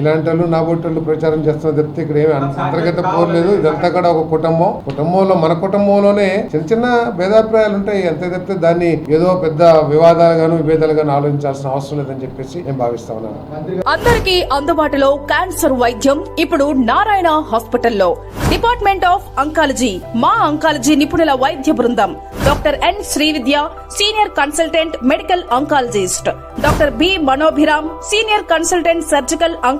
ఇలాంటి వాళ్ళు నా బొట్టలు ప్రచారం చేస్తున్న తప్పితే ఇక్కడ ఏమి అంతర్గత పోరు లేదు. ఇదంతా కూడా ఒక కుటుంబం. కుటుంబంలో మన కుటుంబంలోనే చిన్న చిన్న భేదాభిప్రాయాలు ఉంటాయి. అంతే తప్పితే దాన్ని ఏదో పెద్ద వివాదాలు గాను విభేదాలు గాను ఆలోచించాల్సిన అవసరం లేదని చెప్పేసి నేను భావిస్తా ఉన్నాను. అందరికీ అందుబాటులో క్యాన్సర్ వైద్యం ఇప్పుడు నారాయణ హాస్పిటల్లో. డిపార్ట్మెంట్ ఆఫ్ అంకాలజీ మా అంకాలజీ నిపుణుల వైద్య బృందం. Doctor N Srividya senior consultant medical oncologist. Doctor B Manobhiram senior consultant surgical